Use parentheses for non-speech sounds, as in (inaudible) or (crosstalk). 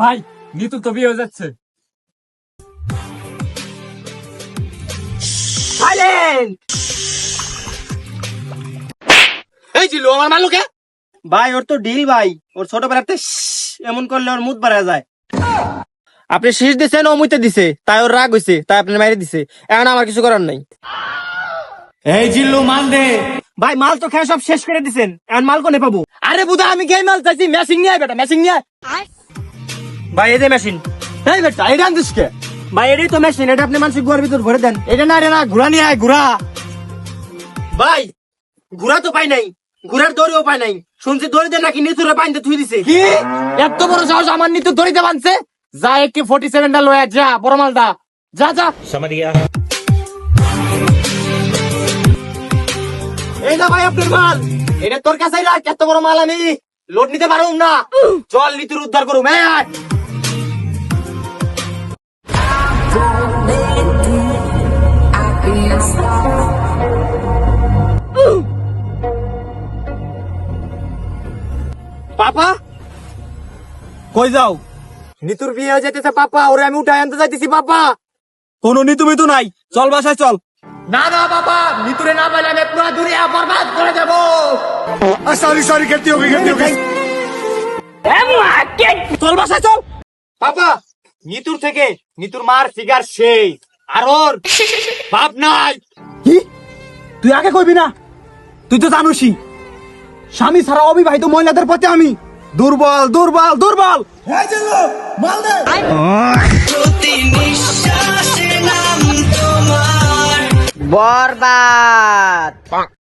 ভাই নিতু তো বিয়ে হয়ে যাচ্ছে। এই জিলু আমার মালুকে ভাই ওর তো ডিল ভাই। ওর এমন করলে ওর মুদ বাড়া যায়। আপনি শীষ দিছেন ও মুইতে দিছে। তাই ওর রাগ হইছে তাই আপনি মাইরে দিছে। এখন আমার কিছু করার নাই। এই জিল্লু মাল দে। ভাই মাল তো খেয়ে সব শেষ করে দিছেন। এখন মাল কোনে পাবো? আরে বুদা আমি গেম মাল চাইছি ম্যাচিং নিয়ে আয় বেটা ম্যাচিং নিয়ে আয়। ভাই এই যে মেশিন এই বেটা এটা আনছিস কে? ভাই এটাই তো মেশিন এটা আপনি মানুষের গুয়ার ভিতর ভরে দেন। এটা না রে না ঘুরা নিয়ে আয় ঘুরা ভাই ঘুরা তো পাই নাই ঘুরার দড়িও পাই নাই। শুনছি দড়ি দেন নাকি নিতুরে পাইতে থুই দিছে। কি? এত বড় সাহস আমার নিতু ধরিতে বানছে? যা একটি ফোর্টি সেভেনটা লয়া যা বড় মালদা। যা যা। এই না ভাই আপনার মাল। এটা তোর কাছে রাখ এত বড় মাল আমি লোড নিতে পারুম না। চল নিতুর উদ্ধার করুম হ্যাঁ পাপা? কই যাও? নিতুর বিয়ে হয়ে যাইতেছে পাপা। ওরে আমি উঠায় আনতে যাইতেছি পাপা। কোনো নিতু মিতু নাই। চল বাসায় চল। না না বাবা নিতুরে না পাইলে আমি পুরো দুনিয়া বরবাদ করে দেব। সরি সরি খেতে হবে খেতে হবে। চল বাসায় চল। পাপা নিতুর থেকে নিতুর মার ফিগার সেই। আর ওর (laughs) নাই। কি? তুই আগে কইবি না? তুই তো জানুসই। স্বামী ছাড়া অবিবাহিত মহিলাদের পথে আমি। দুর্বল দুর্বল দুর্বল। বরবাদ।